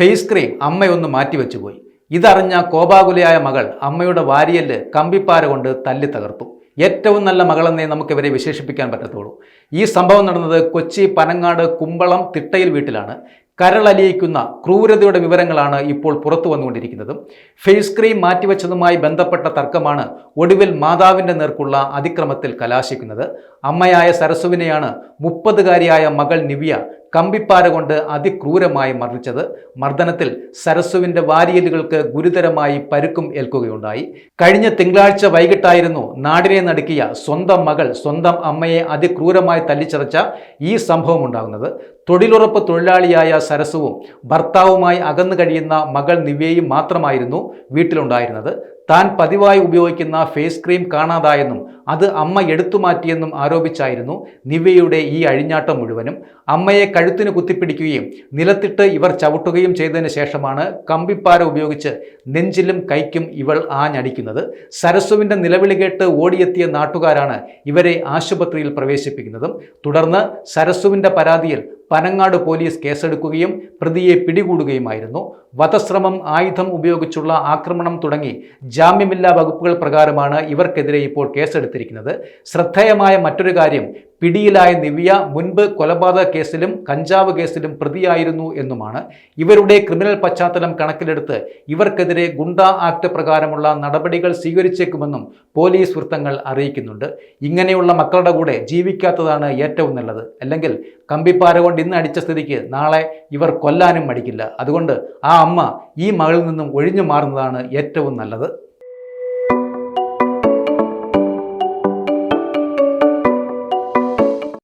Face cream അമ്മയൊന്ന് മാറ്റിവെച്ചു പോയി ഇതറിഞ്ഞ കോപാകുലയായ മകൾ അമ്മയുടെ വാരിയൽ കമ്പിപ്പാര കൊണ്ട് തല്ലി തകർത്തു. ഏറ്റവും നല്ല മകളെന്നേ നമുക്കിവരെ വിശേഷിപ്പിക്കാൻ പറ്റത്തുള്ളൂ. ഈ സംഭവം നടന്നത് കൊച്ചി പനങ്ങാട് കുമ്പളം തിട്ടയിൽ വീട്ടിലാണ്. കരളലിയിക്കുന്ന ക്രൂരതയുടെ വിവരങ്ങളാണ് ഇപ്പോൾ പുറത്തു വന്നുകൊണ്ടിരിക്കുന്നത്. ഫേസ് ക്രീം മാറ്റിവെച്ചതുമായി ബന്ധപ്പെട്ട തർക്കമാണ് ഒടുവിൽ മാതാവിന്റെ നേർക്കുള്ള അതിക്രമത്തിൽ കലാശിക്കുന്നത്. അമ്മയായ സരസുവിനെയാണ് മുപ്പതുകാരിയായ മകൾ നിവ്യ കമ്പിപ്പാര കൊണ്ട് അതിക്രൂരമായി മർദ്ദിച്ചത് മർദ്ദനത്തിൽ സരസുവിന്റെ വാരിയലുകൾക്ക് ഗുരുതരമായി പരുക്കും ഏൽക്കുകയുണ്ടായി. കഴിഞ്ഞ തിങ്കളാഴ്ച വൈകിട്ടായിരുന്നു നാടിനെ നടുക്കിയ സ്വന്തം മകൾ സ്വന്തം അമ്മയെ അതിക്രൂരമായി തല്ലിച്ചതച്ച ഈ സംഭവം ഉണ്ടാകുന്നത്. തൊഴിലുറപ്പ് തൊഴിലാളിയായ സരസുവും ഭർത്താവുമായി അകന്നു കഴിയുന്ന മകൾ നിവ്യയും മാത്രമായിരുന്നു വീട്ടിലുണ്ടായിരുന്നത്. താൻ പതിവായി ഉപയോഗിക്കുന്ന ഫേസ് ക്രീം കാണാതായെന്നും അത് അമ്മ എടുത്തു മാറ്റിയെന്നും ആരോപിച്ചായിരുന്നു നിവ്യയുടെ ഈ അഴിഞ്ഞാട്ടം മുഴുവനും. അമ്മയെ കഴുത്തിന് കുത്തിപ്പിടിക്കുകയും നിലത്തിട്ട് ഇവർ ചവിട്ടുകയും ചെയ്തതിന് ശേഷമാണ് കമ്പിപ്പാര ഉപയോഗിച്ച് നെഞ്ചിലും കൈക്കും ഇവൾ ആഞ്ഞടിക്കുന്നത്. സരസുവിന്റെ നിലവിളി കേട്ട് ഓടിയെത്തിയ നാട്ടുകാരാണ് ഇവരെ ആശുപത്രിയിൽ പ്രവേശിപ്പിക്കുന്നതും. തുടർന്ന് സരസുവിന്റെ പരാതിയിൽ പനങ്ങാട് പോലീസ് കേസെടുക്കുകയും പ്രതിയെ പിടികൂടുകയുമായിരുന്നു. വധശ്രമം ആയുധം ഉപയോഗിച്ചുള്ള ആക്രമണം തുടങ്ങി ജാമ്യമില്ലാ വകുപ്പുകൾ പ്രകാരമാണ് ഇവർക്കെതിരെ ഇപ്പോൾ കേസെടുത്തിരിക്കുന്നത്. ശ്രദ്ധേയമായ മറ്റൊരു കാര്യം പിടിയിലായ നിവ്യ മുൻപ് കൊലപാതക കേസിലും കഞ്ചാവ് കേസിലും പ്രതിയായിരുന്നു എന്നുമാണ്. ഇവരുടെ ക്രിമിനൽ പശ്ചാത്തലം കണക്കിലെടുത്ത് ഇവർക്കെതിരെ ഗുണ്ടാ ആക്ട് പ്രകാരമുള്ള നടപടികൾ സ്വീകരിച്ചേക്കുമെന്നും പോലീസ് വൃത്തങ്ങൾ അറിയിക്കുന്നുണ്ട്. ഇങ്ങനെയുള്ള മക്കളുടെ കൂടെ ജീവിക്കാത്തതാണ് ഏറ്റവും നല്ലത്. അല്ലെങ്കിൽ കമ്പിപ്പാര കൊണ്ട് ഇന്ന് അടിച്ച സ്ഥിതിക്ക് നാളെ ഇവർ കൊല്ലാനും മടിക്കില്ല. അതുകൊണ്ട് ആ അമ്മ ഈ മകളിൽ നിന്നും ഒഴിഞ്ഞു മാറുന്നതാണ് ഏറ്റവും നല്ലത്.